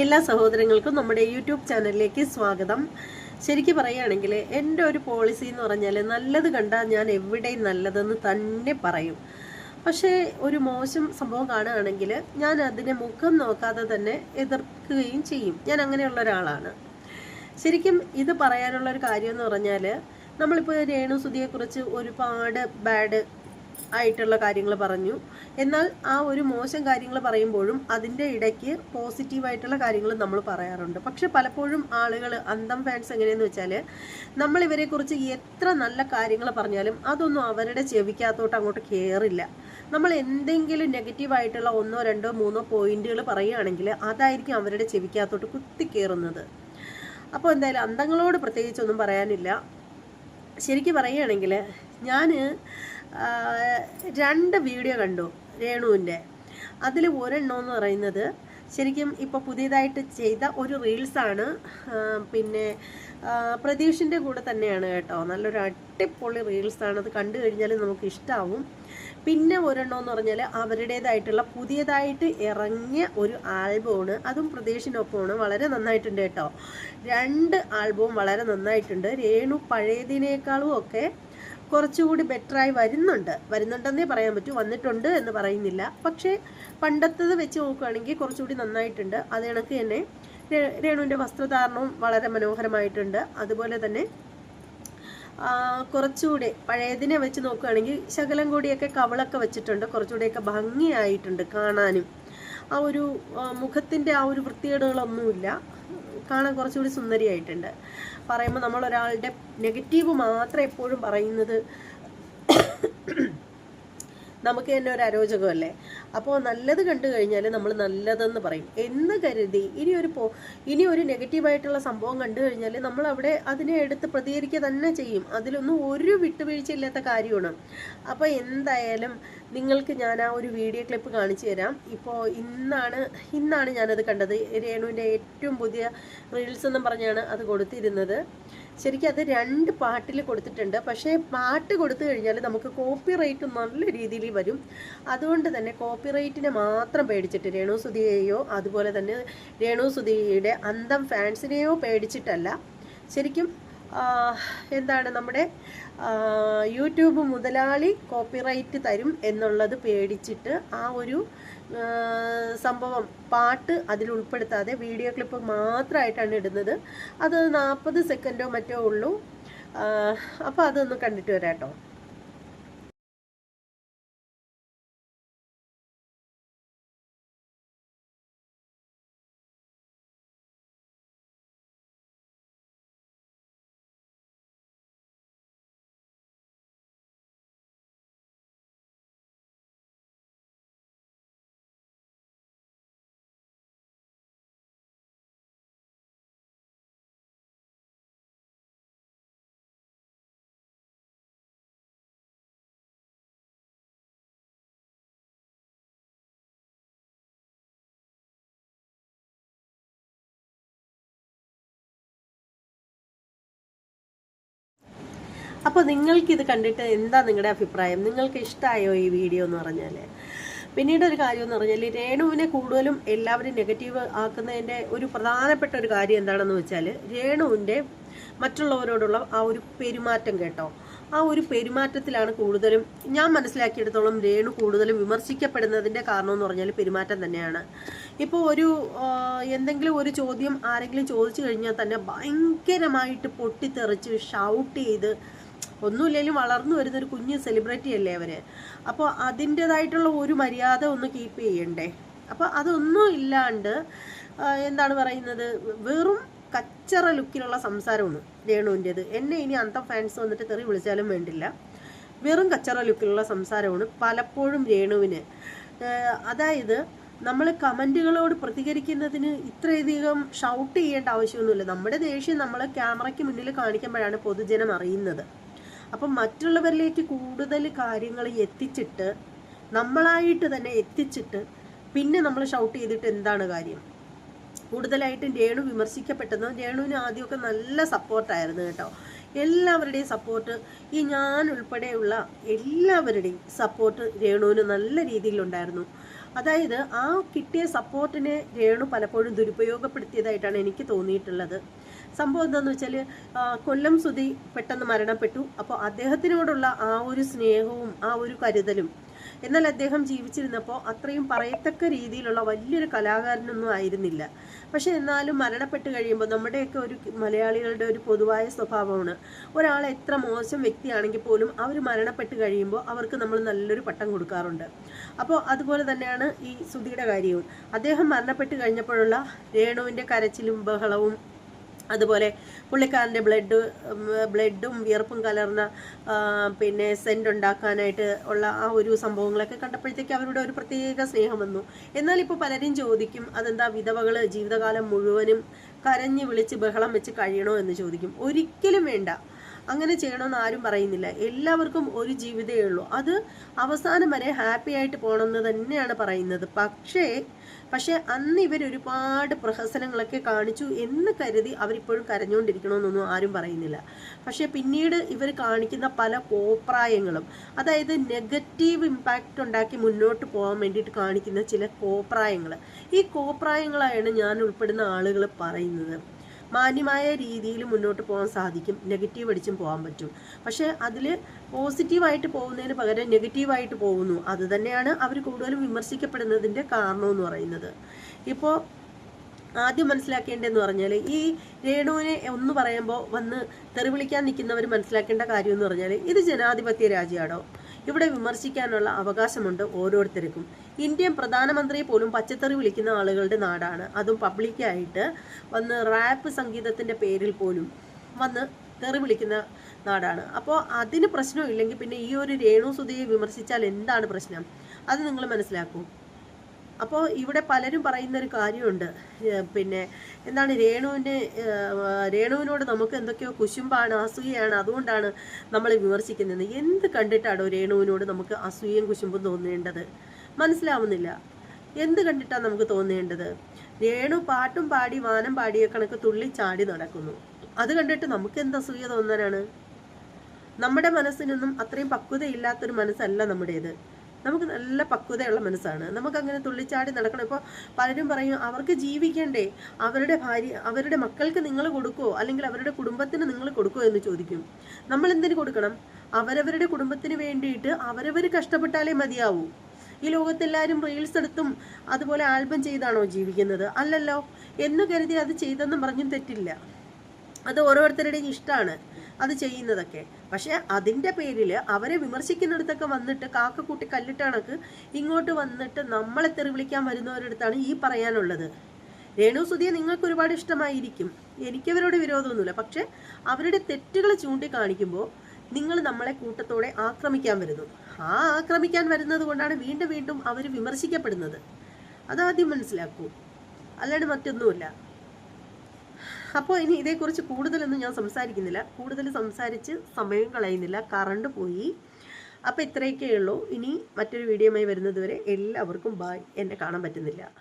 എല്ലാ സഹോദരങ്ങൾക്കും നമ്മുടെ യൂട്യൂബ് ചാനലിലേക്ക് സ്വാഗതം. ശരിക്കും പറയുകയാണെങ്കിൽ എന്റെ ഒരു പോളിസി എന്ന് പറഞ്ഞാൽ നല്ലത് കണ്ടാൽ ഞാൻ എവിടെയും നല്ലതെന്ന് തന്നെ പറയും. പക്ഷേ ഒരു മോശം സംഭവം കാണുകയാണെങ്കിൽ ഞാൻ അതിനെ മുഖം നോക്കാതെ തന്നെ എതിർക്കുകയും ചെയ്യും. ഞാൻ അങ്ങനെയുള്ള ഒരാളാണ്. ശരിക്കും ഇത് പറയാനുള്ള ഒരു കാര്യം എന്ന് പറഞ്ഞാൽ നമ്മളിപ്പോൾ രേണു സുധിയെക്കുറിച്ച് ഒരുപാട് ബാഡ് ആയിട്ടുള്ള കാര്യങ്ങൾ പറഞ്ഞു. എന്നാൽ ആ ഒരു മോശം കാര്യങ്ങൾ പറയുമ്പോഴും അതിന്റെ ഇടയ്ക്ക് പോസിറ്റീവായിട്ടുള്ള കാര്യങ്ങൾ നമ്മൾ പറയാറുണ്ട്. പക്ഷെ പലപ്പോഴും ആളുകൾ അന്തം ഫാൻസ് എങ്ങനെയെന്ന് വെച്ചാൽ നമ്മൾ ഇവരെക്കുറിച്ച് എത്ര നല്ല കാര്യങ്ങൾ പറഞ്ഞാലും അതൊന്നും അവരുടെ ചെവിക്കകത്തോട്ട് അങ്ങോട്ട് കയറില്ല നമ്മൾ എന്തെങ്കിലും നെഗറ്റീവായിട്ടുള്ള ഒന്നോ രണ്ടോ മൂന്നോ പോയിന്റുകൾ പറയുകയാണെങ്കിൽ അതായിരിക്കും അവരുടെ ചെവിക്കകത്തോട്ട് കുത്തിക്കയറുന്നത് അപ്പോൾ എന്തായാലും അന്തങ്ങളോട് പ്രത്യേകിച്ചൊന്നും പറയാനില്ല. ശരിക്കും പറയുകയാണെങ്കിൽ ഞാൻ രണ്ട് വീഡിയോ കണ്ടു രേണുവിന്റെ. അതിൽ ഒരെണ്ണം എന്ന് പറയുന്നത് ശരിക്കും ഇപ്പോൾ പുതിയതായിട്ട് ചെയ്ത ഒരു റീൽസാണ്. പിന്നെ പ്രതീഷിന്റെ കൂടെ തന്നെയാണ് കേട്ടോ. നല്ലൊരു അടിപൊളി റീൽസാണ്. അത് കണ്ടു കഴിഞ്ഞാൽ നമുക്ക് ഇഷ്ടമാവും പിന്നെ ഒരെണ്ണം എന്ന് പറഞ്ഞാൽ അവരുടേതായിട്ടുള്ള പുതിയതായിട്ട് ഇറങ്ങിയ ഒരു ആൽബമാണ്. അതും പ്രതീഷിനൊപ്പമാണ്. വളരെ നന്നായിട്ടുണ്ട് കേട്ടോ. രണ്ട് ആൽബവും വളരെ നന്നായിട്ടുണ്ട്. രേണു പഴയതിനേക്കാളും ഒക്കെ കുറച്ചുകൂടി ബെറ്ററായി വരുന്നുണ്ട്. വരുന്നുണ്ടെന്നേ പറയാൻ പറ്റൂ. വന്നിട്ടുണ്ട് എന്ന് പറയുന്നില്ല. പക്ഷേ പണ്ടത്തത് വെച്ച് നോക്കുകയാണെങ്കിൽ കുറച്ചുകൂടി നന്നായിട്ടുണ്ട്. അത് കണക്ക് തന്നെ രേണുവിന്റെ വസ്ത്രധാരണവും വളരെ മനോഹരമായിട്ടുണ്ട്. അതുപോലെ തന്നെ കുറച്ചുകൂടി പഴയതിനെ വെച്ച് നോക്കുകയാണെങ്കിൽ ശകലം കൂടിയൊക്കെ കവളൊക്കെ വെച്ചിട്ടുണ്ട്. കുറച്ചുകൂടിയൊക്കെ ഭംഗിയായിട്ടുണ്ട് കാണാനും. ആ ഒരു മുഖത്തിന്റെ ആ ഒരു വൃത്തികേടുകളൊന്നുമില്ല. കാണാൻ കുറച്ചുകൂടി സുന്ദരിയായിട്ടുണ്ട്. പറയുമ്പോൾ നമ്മൾ ഒരാളുടെ നെഗറ്റീവ് മാത്രം എപ്പോഴും പറയുന്നത് നമുക്ക് തന്നെ ഒരു അരോചകമല്ലേ? അപ്പോൾ നല്ലത് കണ്ടു കഴിഞ്ഞാൽ നമ്മൾ നല്ലതെന്ന് പറയും. എന്ന് കരുതി ഇനി ഒരു പോ ഇനി ഒരു നെഗറ്റീവായിട്ടുള്ള സംഭവം കണ്ടു കഴിഞ്ഞാൽ നമ്മൾ അവിടെ അതിനെ എടുത്ത് പ്രതികരിക്കുക തന്നെ ചെയ്യും. അതിലൊന്നും ഒരു വിട്ടുവീഴ്ചയില്ലാത്ത കാര്യമാണ്. അപ്പോൾ എന്തായാലും നിങ്ങൾക്ക് ഞാൻ ആ ഒരു വീഡിയോ ക്ലിപ്പ് കാണിച്ചു തരാം. ഇപ്പോൾ ഇന്നാണ് ഇന്നാണ് ഞാനത് കണ്ടത്. രേണുവിന്റെ ഏറ്റവും പുതിയ റീൽസ് എന്നും പറഞ്ഞാണ് അത് കൊടുത്തിരുന്നത്. ശരിക്കും അത് രണ്ട് പാട്ടിൽ കൊടുത്തിട്ടുണ്ട്. പക്ഷേ പാട്ട് കൊടുത്തു കഴിഞ്ഞാൽ നമുക്ക് കോപ്പി റൈറ്റ് നല്ല രീതിയിൽ വരും. അതുകൊണ്ട് തന്നെ കോപ്പി റൈറ്റിനെ മാത്രം പേടിച്ചിട്ട് രേണു സുധിയെയോ അതുപോലെ തന്നെ രേണു സുധിയുടെ അന്തം ഫാൻസിനെയോ പേടിച്ചിട്ടല്ല. ശരിക്കും എന്താണ് നമ്മുടെ യൂട്യൂബ് മുതലാളി കോപ്പിറൈറ്റ് തരും എന്നുള്ളത് പേടിച്ചിട്ട് ആ ഒരു സംഭവം പാട്ട് അതിൽ ഉൾപ്പെടുത്താതെ വീഡിയോ ക്ലിപ്പ് മാത്രമായിട്ടാണ് ഇടുന്നത്. അത് നാൽപ്പത് സെക്കൻഡോ മറ്റോ ഉള്ളൂ. അപ്പോൾ അതൊന്ന് കണ്ടിട്ട് വരാം കേട്ടോ അപ്പോൾ നിങ്ങൾക്കിത് കണ്ടിട്ട് എന്താ നിങ്ങളുടെ അഭിപ്രായം? നിങ്ങൾക്ക് ഇഷ്ടമായോ ഈ വീഡിയോ എന്ന് പറഞ്ഞാൽ പിന്നീട് ഒരു കാര്യം എന്ന് പറഞ്ഞാൽ രേണുവിനെ കൂടുതലും എല്ലാവരും നെഗറ്റീവ് ആക്കുന്നതിന്റെ ഒരു പ്രധാനപ്പെട്ട ഒരു കാര്യം എന്താണെന്ന് വെച്ചാൽ രേണുവിന്റെ മറ്റുള്ളവരോടുള്ള ആ ഒരു പെരുമാറ്റം കേട്ടോ. ആ ഒരു പെരുമാറ്റത്തിലാണ് കൂടുതലും ഞാൻ മനസ്സിലാക്കിയെടുത്തോളം രേണു കൂടുതലും വിമർശിക്കപ്പെടുന്നതിന്റെ കാരണം എന്ന് പറഞ്ഞാൽ പെരുമാറ്റം തന്നെയാണ്. ഇപ്പോൾ ഒരു എന്തെങ്കിലും ഒരു ചോദ്യം ആരെങ്കിലും ചോദിച്ചു കഴിഞ്ഞാൽ തന്നെ ഭയങ്കരമായിട്ട് പൊട്ടിത്തെറിച്ച് ഷൗട്ട് ചെയ്ത് ഒന്നുമില്ലെങ്കിലും വളർന്നു വരുന്ന ഒരു കുഞ്ഞ് സെലിബ്രിറ്റി അല്ലേ അവർ? അപ്പോൾ അതിന്റെതായിട്ടുള്ള ഒരു മര്യാദ ഒന്ന് കീപ്പ് ചെയ്യണ്ടേ? അപ്പോൾ അതൊന്നും ഇല്ലാണ്ട് എന്താണ് പറയുന്നത്? വെറും കച്ചറ ലുക്കിലുള്ള സംസാരമാണ് രേണുവിന്റെത്. എന്നെ ഇനി അന്തം ഫാൻസ് വന്നിട്ട് തെറി വിളിച്ചാലും വേണ്ടില്ല. വെറും കച്ചറ ലുക്കിലുള്ള സംസാരമാണ് പലപ്പോഴും രേണുവിന്. അതായത് നമ്മൾ കമന്റുകളോട് പ്രതികരിക്കുന്നതിന് ഇത്രയധികം ഷൗട്ട് ചെയ്യേണ്ട ആവശ്യമൊന്നുമില്ല. നമ്മുടെ ദേഷ്യം നമ്മൾ ക്യാമറയ്ക്ക് മുന്നിൽ കാണിക്കുമ്പോഴാണ് പൊതുജനം അറിയുന്നത്. അപ്പം മറ്റുള്ളവരിലേക്ക് കൂടുതൽ കാര്യങ്ങൾ എത്തിച്ചിട്ട് നമ്മളായിട്ട് തന്നെ എത്തിച്ചിട്ട് പിന്നെ നമ്മൾ ഷൗട്ട് ചെയ്തിട്ട് എന്താണ് കാര്യം? കൂടുതലായിട്ടും രേണു വിമർശിക്കപ്പെട്ടത്. രേണുവിന് ആദ്യമൊക്കെ നല്ല സപ്പോർട്ടായിരുന്നു കേട്ടോ. എല്ലാവരുടെയും സപ്പോർട്ട് ഈ ഞാൻ ഉൾപ്പെടെയുള്ള എല്ലാവരുടെയും സപ്പോർട്ട് രേണുവിന് നല്ല രീതിയിലുണ്ടായിരുന്നു. അതായത് ആ കിട്ടിയ സപ്പോർട്ടിനെ രേണു പലപ്പോഴും ദുരുപയോഗപ്പെടുത്തിയതായിട്ടാണ് എനിക്ക് തോന്നിയിട്ടുള്ളത്. സംഭവം എന്താണെന്ന് വെച്ചാൽ കൊല്ലം സുധി പെട്ടെന്ന് മരണപ്പെട്ടു. അപ്പോൾ അദ്ദേഹത്തിനോടുള്ള ആ ഒരു സ്നേഹവും ആ ഒരു കരുതലും എന്നാൽ അദ്ദേഹം ജീവിച്ചിരുന്നപ്പോൾ അത്രയും പറയത്തക്ക രീതിയിലുള്ള വലിയൊരു കലാകാരനൊന്നും ആയിരുന്നില്ല. പക്ഷെ എന്നാലും മരണപ്പെട്ട് കഴിയുമ്പോൾ നമ്മുടെയൊക്കെ ഒരു മലയാളികളുടെ ഒരു പൊതുവായ സ്വഭാവമാണ്. ഒരാൾ എത്ര മോശം വ്യക്തിയാണെങ്കിൽ പോലും അവർ മരണപ്പെട്ട് കഴിയുമ്പോൾ അവർക്ക് നമ്മൾ നല്ലൊരു പട്ടം കൊടുക്കാറുണ്ട്. അപ്പോൾ അതുപോലെ തന്നെയാണ് ഈ സുധിയുടെ കാര്യവും. അദ്ദേഹം മരണപ്പെട്ട് കഴിഞ്ഞപ്പോഴുള്ള രേണുവിന്റെ കരച്ചിലും ബഹളവും അതുപോലെ പുള്ളിക്കാരന്റെ ബ്ലഡ് ബ്ലഡും വിയർപ്പും കലർന്ന പിന്നെ സെന്റ് ഉണ്ടാക്കാനായിട്ട് ഉള്ള ആ ഒരു സംഭവങ്ങളൊക്കെ കണ്ടപ്പോഴത്തേക്ക് അവരുടെ ഒരു പ്രത്യേക സ്നേഹം വന്നു. എന്നാൽ ഇപ്പോൾ പലരും ചോദിക്കും അതെന്താ വിധവകൾ ജീവിതകാലം മുഴുവനും കരഞ്ഞ് വിളിച്ച് ബഹളം വെച്ച് കഴിയണോ? എന്ന് ചോദിക്കും. ഒരിക്കലും വേണ്ട. അങ്ങനെ ചെയ്യണമെന്ന് ആരും പറയുന്നില്ല. എല്ലാവർക്കും ഒരു ജീവിതമേ ഉള്ളൂ. അത് അവസാനം വരെ ഹാപ്പി ആയിട്ട് പോകണമെന്ന് തന്നെയാണ് പറയുന്നത്. പക്ഷേ പക്ഷേ അന്ന് ഇവർ ഒരുപാട് പ്രഹസനങ്ങളൊക്കെ കാണിച്ചു എന്ന് കരുതി അവരിപ്പോഴും കരഞ്ഞുകൊണ്ടിരിക്കണമെന്നൊന്നും ആരും പറയുന്നില്ല. പക്ഷേ പിന്നീട് ഇവർ കാണിക്കുന്ന പല കോപ്രായങ്ങളും അതായത് നെഗറ്റീവ് ഇമ്പാക്റ്റ് ഉണ്ടാക്കി മുന്നോട്ട് പോകാൻ വേണ്ടിയിട്ട് കാണിക്കുന്ന ചില കോപ്രായങ്ങൾ ഈ കോപ്രായങ്ങളായാണ് ഞാൻ ഉൾപ്പെടുന്ന ആളുകൾ പറയുന്നത്. മാന്യമായ രീതിയിൽ മുന്നോട്ട് പോകാൻ സാധിക്കും. നെഗറ്റീവ് അടിച്ചും പോകാൻ പറ്റും. പക്ഷേ അതിൽ പോസിറ്റീവായിട്ട് പോകുന്നതിന് പകരം നെഗറ്റീവായിട്ട് പോകുന്നു. അത് തന്നെയാണ് അവർ കൂടുതലും വിമർശിക്കപ്പെടുന്നതിന്റെ കാരണമെന്ന് പറയുന്നത്. ഇപ്പോൾ ആദ്യം മനസ്സിലാക്കേണ്ടതെന്ന് പറഞ്ഞാൽ ഈ രേണുവിനെ ഒന്ന് പറയുമ്പോൾ വന്ന് തെറി വിളിക്കാൻ നിൽക്കുന്നവർ മനസ്സിലാക്കേണ്ട കാര്യം എന്ന് പറഞ്ഞാൽ ഇത് ജനാധിപത്യ രാജ്യമാണോ? ഇവിടെ വിമർശിക്കാനുള്ള അവകാശമുണ്ട് ഓരോരുത്തർക്കും. ഇന്ത്യൻ പ്രധാനമന്ത്രിയെ പോലും പച്ചത്തറി വിളിക്കുന്ന ആളുകളുടെ നാടാണ്. അതും പബ്ലിക്കായിട്ട് വന്ന് റാപ്പ് സംഗീതത്തിന്റെ പേരിൽ പോലും വന്ന് തെറി വിളിക്കുന്ന നാടാണ്. അപ്പോൾ അതിന് പ്രശ്നമില്ലെങ്കിൽ പിന്നെ ഈ ഒരു രേണു സുധിയെ വിമർശിച്ചാൽ എന്താണ് പ്രശ്നം? അത് നിങ്ങൾ മനസ്സിലാക്കൂ. അപ്പോൾ ഇവിടെ പലരും പറയുന്ന ഒരു കാര്യമുണ്ട് പിന്നെ എന്താണ് രേണുവിന്റെ രേണുവിനോട് നമുക്ക് എന്തൊക്കെയോ കുശുമ്പാണ് അസൂയയാണ്. അതുകൊണ്ടാണ് നമ്മൾ വിമർശിക്കുന്നത്. എന്ത് കണ്ടിട്ടാണോ രേണുവിനോട് നമുക്ക് അസൂയയും കുശുമ്പും തോന്നേണ്ടത്? മനസ്സിലാവുന്നില്ല. എന്ത് കണ്ടിട്ടാണ് നമുക്ക് തോന്നേണ്ടത്? രേണു പാട്ടും പാടി വാനം പാടിയ കണക്ക് തുള്ളി ചാടി നടക്കുന്നു. അത് കണ്ടിട്ട് നമുക്ക് എന്ത് അസൂയ തോന്നാനാണ്? നമ്മുടെ മനസ്സിനൊന്നും അത്രയും പക്വതയില്ലാത്തൊരു മനസ്സല്ല നമ്മുടേത്. നമുക്ക് നല്ല പക്വതയുള്ള മനസ്സാണ്. നമുക്കങ്ങനെ തുള്ളിച്ചാടി നടക്കണം. ഇപ്പോൾ പലരും പറയും അവർക്ക് ജീവിക്കണ്ടേ? അവരുടെ ഭാര്യ അവരുടെ മക്കൾക്ക് നിങ്ങൾ കൊടുക്കുമോ അല്ലെങ്കിൽ അവരുടെ കുടുംബത്തിന് നിങ്ങൾ കൊടുക്കുമോ എന്ന് ചോദിക്കും. നമ്മൾ എന്തിനു കൊടുക്കണം? അവരവരുടെ കുടുംബത്തിന് വേണ്ടിയിട്ട് അവരവർ കഷ്ടപ്പെട്ടാലേ മതിയാവൂ. ഈ ലോകത്തെല്ലാവരും റീൽസ് എടുത്തും അതുപോലെ ആൽബം ചെയ്താണോ ജീവിക്കുന്നത്? അല്ലല്ലോ. എന്ന് കരുതി അത് ചെയ്തെന്നും പറഞ്ഞും തെറ്റില്ല. അത് ഓരോരുത്തരുടെയും ഇഷ്ടമാണ് അത് ചെയ്യുന്നതൊക്കെ. പക്ഷെ അതിന്റെ പേരിൽ അവരെ വിമർശിക്കുന്നിടത്തൊക്കെ വന്നിട്ട് കാക്കക്കൂട്ടി കല്ലിട്ട കണക്ക് ഇങ്ങോട്ട് വന്നിട്ട് നമ്മളെ തെറി വിളിക്കാൻ വരുന്നവരടുത്താണ് ഈ പറയാനുള്ളത്. രേണു സുധിയെ നിങ്ങൾക്ക് ഒരുപാട് ഇഷ്ടമായിരിക്കും. എനിക്കവരോട് വിരോധമൊന്നുമില്ല. പക്ഷേ അവരുടെ തെറ്റുകൾ ചൂണ്ടിക്കാണിക്കുമ്പോൾ നിങ്ങൾ നമ്മളെ കൂട്ടത്തോടെ ആക്രമിക്കാൻ വരുന്നു. ആ ആക്രമിക്കാൻ വരുന്നത് കൊണ്ടാണ് വീണ്ടും വീണ്ടും അവർ വിമർശിക്കപ്പെടുന്നത്. അതാദ്യം മനസ്സിലാക്കൂ. അല്ലാണ്ട് മറ്റൊന്നുമില്ല. അപ്പോൾ ഇനി ഇതേക്കുറിച്ച് കൂടുതലൊന്നും ഞാൻ സംസാരിക്കുന്നില്ല. കൂടുതൽ സംസാരിച്ച് സമയം കളയുന്നില്ല. കറണ്ട് പോയി. അപ്പോൾ ഇത്രയൊക്കെ ഉള്ളൂ. ഇനി മറ്റൊരു വീഡിയോയുമായി വരുന്നതുവരെ എല്ലാവർക്കും ബായ് എന്നെ കാണാൻ പറ്റുന്നില്ല.